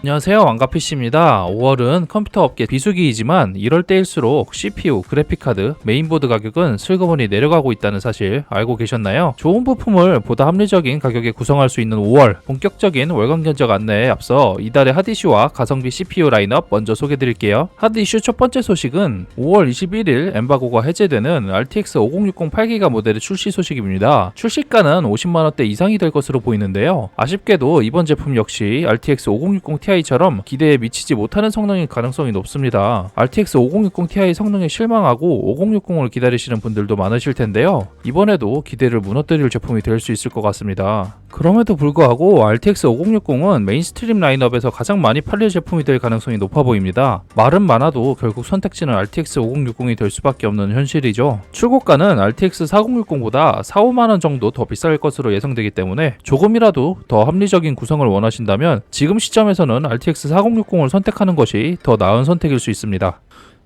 안녕하세요. 왕가PC입니다. 5월은 컴퓨터 업계 비수기이지만 이럴 때일수록 CPU, 그래픽카드, 메인보드 가격은 슬그머니 내려가고 있다는 사실 알고 계셨나요? 좋은 부품을 보다 합리적인 가격에 구성할 수 있는 5월 본격적인 월간 견적 안내에 앞서 이달의 핫이슈와 가성비 CPU 라인업 먼저 소개드릴게요. 핫이슈 첫 번째 소식은 5월 21일 엠바고가 해제되는 RTX 5060 8기가 모델의 출시 소식입니다. 출시가는 50만원대 이상이 될 것으로 보이는데요. 아쉽게도 이번 제품 역시 RTX 5060 Ti 처럼 기대에 미치지 못하는 성능일 가능성이 높습니다. RTX 5060 Ti 성능에 실망하고 5060을 기다리시는 분들도 많으실 텐데요. 이번에도 기대를 무너뜨릴 제품이 될 수 있을 것 같습니다. 그럼에도 불구하고 RTX 5060은 메인스트림 라인업에서 가장 많이 팔릴 제품이 될 가능성이 높아 보입니다. 말은 많아도 결국 선택지는 RTX 5060이 될 수밖에 없는 현실이죠. 출고가는 RTX 4060보다 4, 5만 원 정도 더 비쌀 것으로 예상되기 때문에 조금이라도 더 합리적인 구성을 원하신다면 지금 시점에서는 RTX 4060을 선택하는 것이 더 나은 선택일 수 있습니다.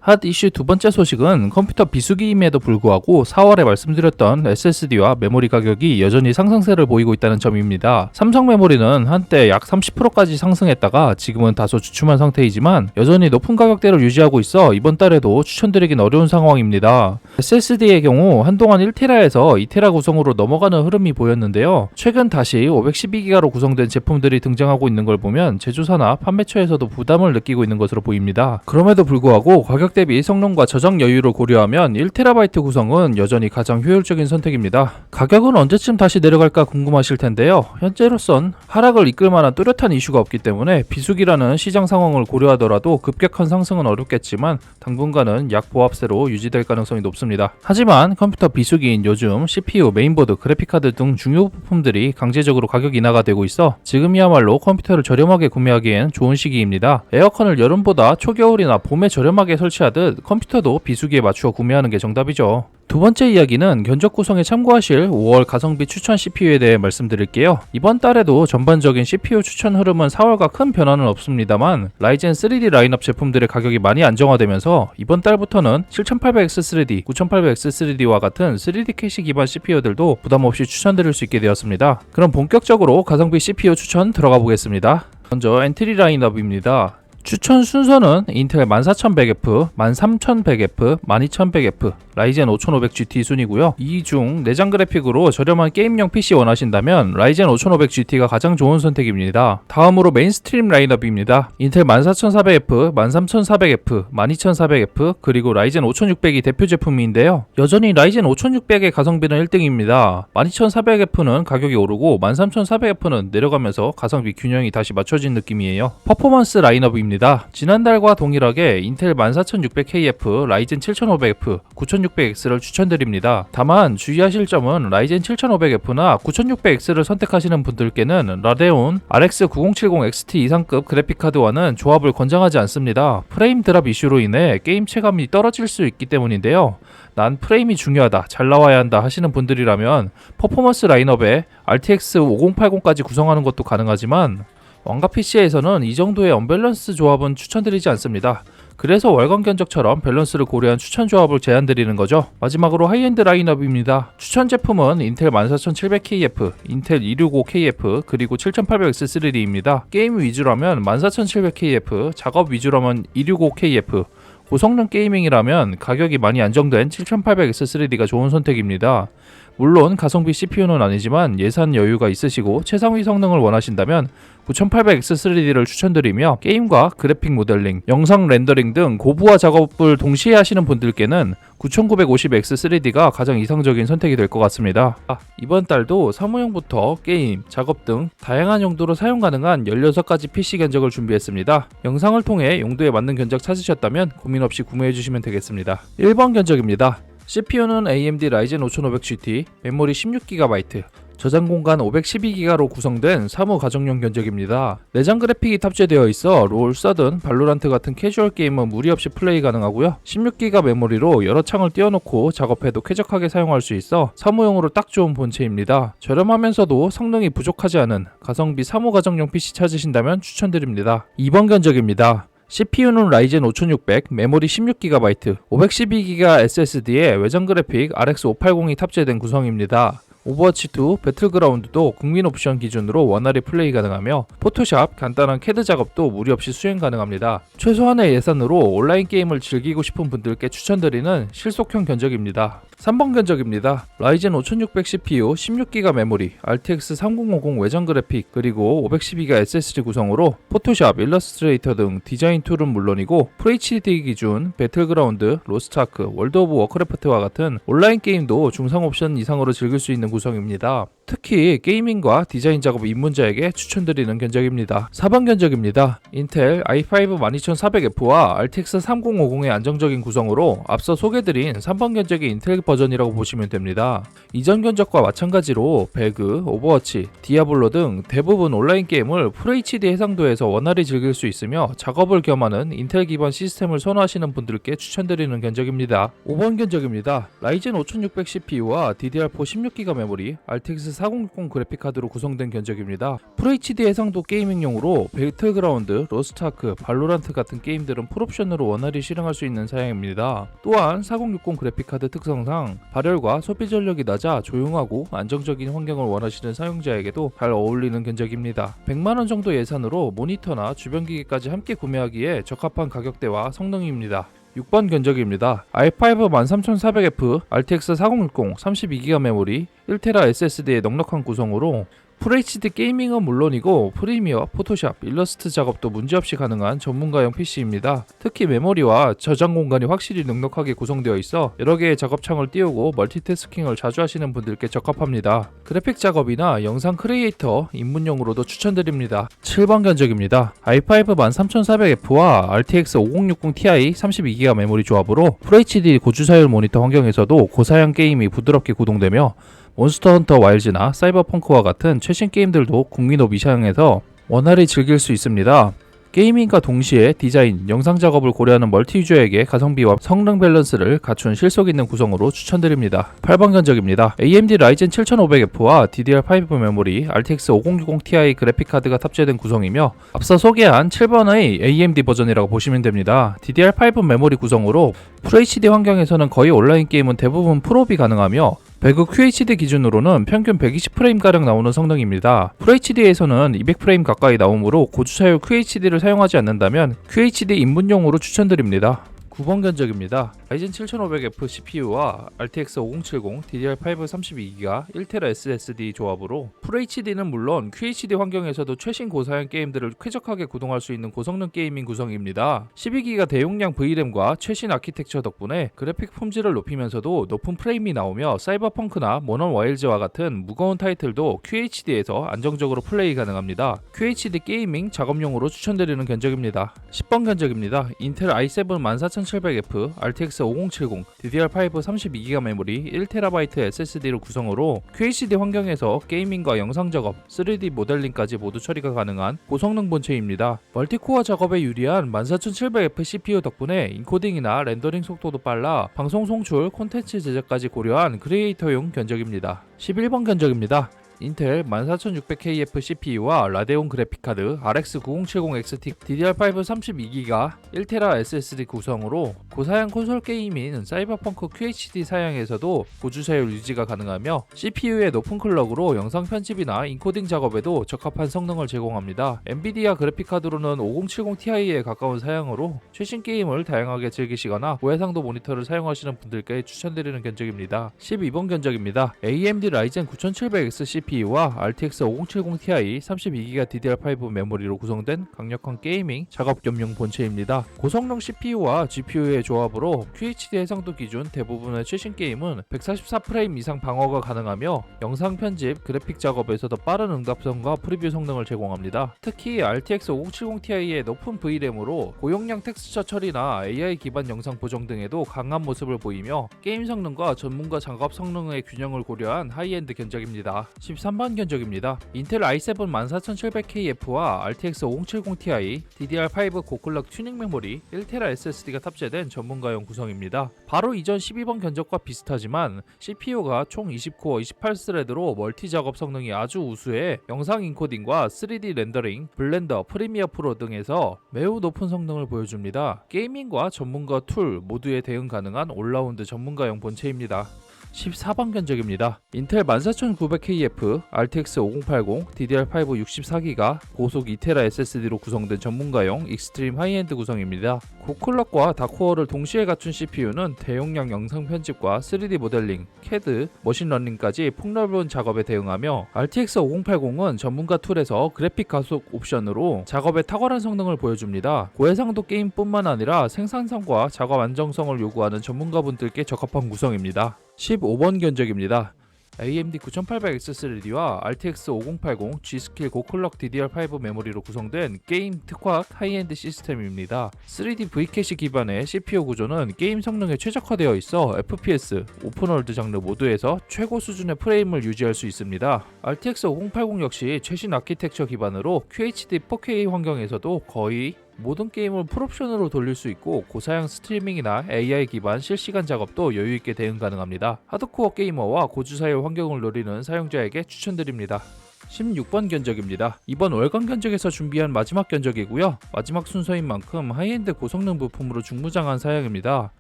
핫 이슈 두 번째 소식은 컴퓨터 비수기임에도 불구하고 4월에 말씀드렸던 SSD와 메모리 가격이 여전히 상승세를 보이고 있다는 점입니다. 삼성 메모리는 한때 약 30%까지 상승했다가 지금은 다소 주춤한 상태이지만 여전히 높은 가격대를 유지하고 있어 이번 달에도 추천드리긴 어려운 상황입니다. SSD의 경우 한동안 1테라에서 2테라 구성으로 넘어가는 흐름이 보였는데요. 최근 다시 512기가로 구성된 제품들이 등장하고 있는 걸 보면 제조사나 판매처에서도 부담을 느끼고 있는 것으로 보입니다. 그럼에도 불구하고 가격 대비 성능과 저장 여유를 고려하면 1TB 구성은 여전히 가장 효율적인 선택입니다. 가격은 언제쯤 다시 내려갈까 궁금하실 텐데요. 현재로선 하락을 이끌 만한 뚜렷한 이슈가 없기 때문에 비수기라는 시장 상황을 고려하더라도 급격한 상승은 어렵겠지만 당분간은 약 보합세로 유지될 가능성이 높습니다. 하지만 컴퓨터 비수기인 요즘 CPU, 메인보드, 그래픽카드 등 중요 부품들이 강제적으로 가격 인하가 되고 있어 지금이야말로 컴퓨터를 저렴하게 구매하기엔 좋은 시기입니다. 에어컨을 여름보다 초겨울이나 봄에 저렴하게 설치 하듯 컴퓨터도 비수기에 맞추어 구매하는 게 정답이죠. 두 번째 이야기는 견적 구성에 참고하실 5월 가성비 추천 CPU에 대해 말씀드릴게요. 이번 달에도 전반적인 CPU 추천 흐름은 4월과 큰 변화는 없습니다만 라이젠 3D 라인업 제품들의 가격이 많이 안정화되면서 이번 달부터는 7800X3D, 9800X3D와 같은 3D 캐시 기반 CPU들도 부담 없이 추천드릴 수 있게 되었습니다. 그럼 본격적으로 가성비 CPU 추천 들어가 보겠습니다. 먼저 엔트리 라인업입니다. 추천 순서는 인텔 14100F, 13100F, 12100F, 라이젠 5500GT 순이고요. 이 중 내장 그래픽으로 저렴한 게임용 PC 원하신다면 라이젠 5500GT가 가장 좋은 선택입니다. 다음으로 메인스트림 라인업입니다. 인텔 14400F, 13400F, 12400F, 그리고 라이젠 5600이 대표 제품인데요. 여전히 라이젠 5600의 가성비는 1등입니다. 12400F는 가격이 오르고 13400F는 내려가면서 가성비 균형이 다시 맞춰진 느낌이에요. 퍼포먼스 라인업입니다. 있습니다. 지난달과 동일하게 인텔 14600KF, 라이젠 7500F, 9600X를 추천드립니다. 다만 주의하실 점은 라이젠 7500F나 9600X를 선택하시는 분들께는 라데온 RX 9070 XT 이상급 그래픽카드와는 조합을 권장하지 않습니다. 프레임 드랍 이슈로 인해 게임 체감이 떨어질 수 있기 때문인데요. 난 프레임이 중요하다, 잘 나와야 한다 하시는 분들이라면 퍼포먼스 라인업에 RTX 5080까지 구성하는 것도 가능하지만 왕가 PC에서는 이 정도의 언밸런스 조합은 추천드리지 않습니다. 그래서 월간 견적처럼 밸런스를 고려한 추천 조합을 제안드리는 거죠. 마지막으로 하이엔드 라인업입니다. 추천 제품은 인텔 14700KF, 인텔 265KF, 그리고 7800X3D입니다. 게임 위주라면 14700KF, 작업 위주라면 265KF, 고성능 게이밍이라면 가격이 많이 안정된 7800X3D가 좋은 선택입니다. 물론 가성비 CPU는 아니지만 예산 여유가 있으시고 최상위 성능을 원하신다면 9800X3D를 추천드리며 게임과 그래픽 모델링, 영상 렌더링 등 고부하 작업을 동시에 하시는 분들께는 9950X3D가 가장 이상적인 선택이 될 것 같습니다. 아, 이번 달도 사무용부터 게임, 작업 등 다양한 용도로 사용 가능한 16가지 PC 견적을 준비했습니다. 영상을 통해 용도에 맞는 견적 찾으셨다면 고민 없이 구매해 주시면 되겠습니다. 1번 견적입니다. CPU는 AMD 라이젠 5500GT, 메모리 16GB, 저장 공간 512기가로 구성된 사무 가정용 견적입니다. 내장 그래픽이 탑재되어 있어 롤, 서든, 발로란트 같은 캐주얼 게임은 무리 없이 플레이 가능하고요. 16기가 메모리로 여러 창을 띄워놓고 작업해도 쾌적하게 사용할 수 있어 사무용으로 딱 좋은 본체입니다. 저렴하면서도 성능이 부족하지 않은 가성비 사무 가정용 PC 찾으신다면 추천드립니다. 2번 견적입니다. CPU는 라이젠 5600, 메모리 16GB, 512GB SSD에 외장 그래픽 RX 580이 탑재된 구성입니다. 오버워치2 배틀그라운드도 국민 옵션 기준으로 원활히 플레이 가능하며 포토샵, 간단한 캐드 작업도 무리 없이 수행 가능합니다. 최소한의 예산으로 온라인 게임을 즐기고 싶은 분들께 추천드리는 실속형 견적입니다. 3번 견적입니다. 라이젠 5600 CPU, 16기가 메모리, RTX 3050 외전 그래픽, 그리고 512가 SSD 구성으로 포토샵, 일러스트레이터 등 디자인 툴은 물론이고 FHD 기준 배틀그라운드, 로스트아크, 월드 오브 워크래프트와 같은 온라인 게임도 중상 옵션 이상으로 즐길 수 있는 구성입니다. 특히 게이밍과 디자인 작업 입문자에게 추천드리는 견적입니다. 4번 견적입니다. 인텔 i5 12400F와 RTX 3050의 안정적인 구성으로 앞서 소개드린 3번 견적의 인텔 버전이라고 보시면 됩니다. 이전 견적과 마찬가지로 배그, 오버워치, 디아블로 등 대부분 온라인 게임을 FHD 해상도에서 원활히 즐길 수 있으며 작업을 겸하는 인텔 기반 시스템을 선호하시는 분들께 추천드리는 견적입니다. 5번 견적입니다. 라이젠 5600 CPU와 DDR4 16GB 메모리, RTX 4060 그래픽카드로 구성된 견적입니다. FHD 해상도 게이밍용으로 배틀그라운드, 로스트아크, 발로란트 같은 게임들은 풀옵션으로 원활히 실행할 수 있는 사양입니다. 또한 4060 그래픽카드 특성상 발열과 소비 전력이 낮아 조용하고 안정적인 환경을 원하시는 사용자에게도 잘 어울리는 견적입니다. 100만원 정도 예산으로 모니터나 주변 기기까지 함께 구매하기에 적합한 가격대와 성능입니다. 6번 견적입니다. i5 13400F, RTX 4060, 32GB 메모리, 1TB SSD의 넉넉한 구성으로 FHD 게이밍은 물론이고 프리미어, 포토샵, 일러스트 작업도 문제없이 가능한 전문가용 PC입니다. 특히 메모리와 저장 공간이 확실히 넉넉하게 구성되어 있어 여러 개의 작업창을 띄우고 멀티태스킹을 자주 하시는 분들께 적합합니다. 그래픽 작업이나 영상 크리에이터 입문용으로도 추천드립니다. 7번 견적입니다. i5 13400F와 RTX 5060 Ti 32GB 메모리 조합으로 FHD 고주사율 모니터 환경에서도 고사양 게임이 부드럽게 구동되며 몬스터 헌터 와일즈나 사이버펑크와 같은 최신 게임들도 국민 오비샹에서 원활히 즐길 수 있습니다. 게이밍과 동시에 디자인, 영상 작업을 고려하는 멀티 유저에게 가성비와 성능 밸런스를 갖춘 실속 있는 구성으로 추천드립니다. 8번 견적입니다. AMD 라이젠 7500F와 DDR5 메모리, RTX 5060 Ti 그래픽 카드가 탑재된 구성이며 앞서 소개한 7번의 AMD 버전이라고 보시면 됩니다. DDR5 메모리 구성으로 FHD 환경에서는 거의 온라인 게임은 대부분 풀옵이 가능하며 배그 QHD 기준으로는 평균 120프레임가량 나오는 성능입니다. FHD에서는 200프레임 가까이 나오므로 고주사율 QHD를 사용하지 않는다면 QHD 입문용으로 추천드립니다. 9번 견적입니다. 라이젠 7500F CPU와 RTX 5070, DDR5 32기가, 1TB SSD 조합으로 FHD는 물론 QHD 환경에서도 최신 고사양 게임들을 쾌적하게 구동할 수 있는 고성능 게이밍 구성입니다. 12기가 대용량 VRAM과 최신 아키텍처 덕분에 그래픽 품질을 높이면서도 높은 프레임이 나오며 사이버펑크나 모넌 와일즈와 같은 무거운 타이틀도 QHD에서 안정적으로 플레이 가능합니다. QHD 게이밍 작업용으로 추천드리는 견적입니다. 10번 견적입니다. 인텔 i7 14700F, RTX 5070, DDR5 32GB 메모리, 1TB SSD를 구성으로 QHD 환경에서 게이밍과 영상 작업, 3D 모델링까지 모두 처리가 가능한 고성능 본체입니다. 멀티코어 작업에 유리한 14700F CPU 덕분에 인코딩이나 렌더링 속도도 빨라 방송 송출, 콘텐츠 제작까지 고려한 크리에이터용 견적입니다. 11번 견적입니다. 인텔 14600KF CPU와 라데온 그래픽카드 RX 9070 XT DDR5 32기가 1TB SSD 구성으로 고사양 콘솔 게임인 사이버펑크 QHD 사양에서도 고주사율 유지가 가능하며 CPU의 높은 클럭으로 영상 편집이나 인코딩 작업에도 적합한 성능을 제공합니다. 엔비디아 그래픽카드로는 5070 Ti에 가까운 사양으로 최신 게임을 다양하게 즐기시거나 고해상도 모니터를 사용하시는 분들께 추천드리는 견적입니다. 12번 견적입니다. AMD 라이젠 9700X CPU 와 RTX 5070 Ti 32기가 DDR5 메모리로 구성된 강력한 게이밍 작업 겸용 본체입니다. 고성능 CPU와 GPU의 조합으로 QHD 해상도 기준 대부분의 최신 게임은 144프레임 이상 방어가 가능하며 영상 편집, 그래픽 작업에서도 빠른 응답성과 프리뷰 성능을 제공합니다. 특히 RTX 5070 Ti의 높은 VRAM으로 고용량 텍스처 처리나 AI 기반 영상 보정 등에도 강한 모습을 보이며 게임 성능과 전문가 작업 성능의 균형을 고려한 하이엔드 견적입니다. 13번 견적입니다. 인텔 i7 14700KF와 RTX 5070 Ti, DDR5 고클럭 튜닝 메모리, 1TB SSD가 탑재된 전문가용 구성입니다. 바로 이전 12번 견적과 비슷하지만 CPU가 총 20코어 28스레드로 멀티 작업 성능이 아주 우수해 영상 인코딩과 3D 렌더링, 블렌더, 프리미어 프로 등에서 매우 높은 성능을 보여줍니다. 게이밍과 전문가 툴 모두에 대응 가능한 올라운드 전문가용 본체입니다. 14번 견적입니다. 인텔 14900KF, RTX 5080, DDR5 64기가, 고속 2테라 SSD로 구성된 전문가용 익스트림 하이엔드 구성입니다. 고클럭과 다코어를 동시에 갖춘 CPU는 대용량 영상 편집과 3D 모델링, CAD, 머신러닝까지 폭넓은 작업에 대응하며 RTX 5080은 전문가 툴에서 그래픽 가속 옵션으로 작업에 탁월한 성능을 보여줍니다. 고해상도 게임뿐만 아니라 생산성과 작업 안정성을 요구하는 전문가분들께 적합한 구성입니다. 15번 견적입니다. AMD 9800X3D와 RTX 5080 G-Skill 고클럭 DDR5 메모리로 구성된 게임 특화 하이엔드 시스템입니다. 3D V캐시 기반의 CPU 구조는 게임 성능에 최적화되어 있어 FPS, 오픈월드 장르 모두에서 최고 수준의 프레임을 유지할 수 있습니다. RTX 5080 역시 최신 아키텍처 기반으로 QHD 4K 환경에서도 거의 모든 게임을 풀옵션으로 돌릴 수 있고 고사양 스트리밍이나 AI 기반 실시간 작업도 여유있게 대응 가능합니다. 하드코어 게이머와 고주사율 환경을 노리는 사용자에게 추천드립니다. 16번 견적입니다. 이번 월간 견적에서 준비한 마지막 견적이고요. 마지막 순서인 만큼 하이엔드 고성능 부품으로 중무장한 사양입니다.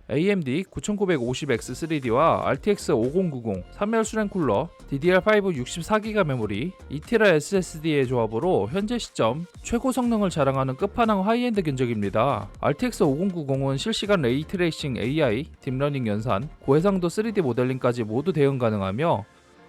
AMD 9950X3D와 RTX 5090, 3열 수랭 쿨러, DDR5 64기가 메모리, 2TB SSD의 조합으로 현재 시점 최고 성능을 자랑하는 끝판왕 하이엔드 견적입니다. RTX 5090은 실시간 레이 트레이싱 AI, 딥러닝 연산, 고해상도 3D 모델링까지 모두 대응 가능하며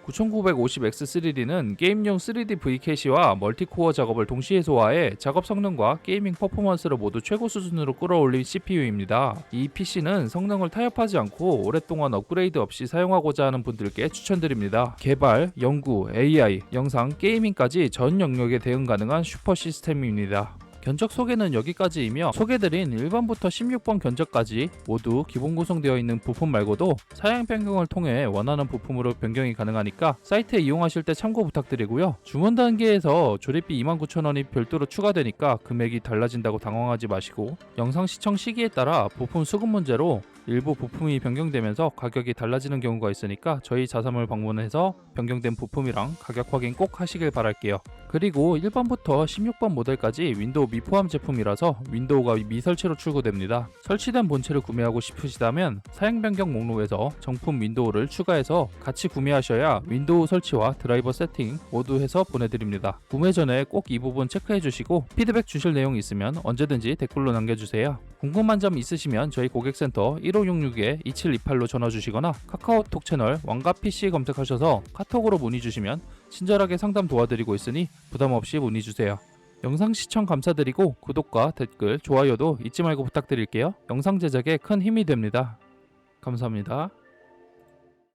9950X3D는 게임용 3D V캐시와 멀티코어 작업을 동시에 소화해 작업 성능과 게이밍 퍼포먼스를 모두 최고 수준으로 끌어올린 CPU입니다. 이 PC는 성능을 타협하지 않고 오랫동안 업그레이드 없이 사용하고자 하는 분들께 추천드립니다. 개발, 연구, AI, 영상, 게이밍까지 전 영역에 대응 가능한 슈퍼 시스템입니다. 견적 소개는 여기까지이며 소개드린 1번부터 16번 견적까지 모두 기본 구성되어 있는 부품 말고도 사양 변경을 통해 원하는 부품으로 변경이 가능하니까 사이트에 이용하실 때 참고 부탁드리고요. 주문 단계에서 조립비 29,000원이 별도로 추가되니까 금액이 달라진다고 당황하지 마시고 영상 시청 시기에 따라 부품 수급 문제로 일부 부품이 변경되면서 가격이 달라지는 경우가 있으니까 저희 자사몰 방문해서 변경된 부품이랑 가격 확인 꼭 하시길 바랄게요. 그리고 1번부터 16번 모델까지 윈도우 미포함 제품이라서 윈도우가 미설치로 출고됩니다. 설치된 본체를 구매하고 싶으시다면 사양 변경 목록에서 정품 윈도우를 추가해서 같이 구매하셔야 윈도우 설치와 드라이버 세팅 모두 해서 보내드립니다. 구매 전에 꼭 이 부분 체크해 주시고 피드백 주실 내용 있으면 언제든지 댓글로 남겨주세요. 궁금한 점 있으시면 저희 고객센터 1566-2728로 전화 주시거나 카카오톡 채널 왕가PC 검색하셔서 카톡으로 문의 주시면 친절하게 상담 도와드리고 있으니 부담 없이 문의 주세요. 영상 시청 감사드리고 구독과 댓글, 좋아요도 잊지 말고 부탁드릴게요. 영상 제작에 큰 힘이 됩니다. 감사합니다.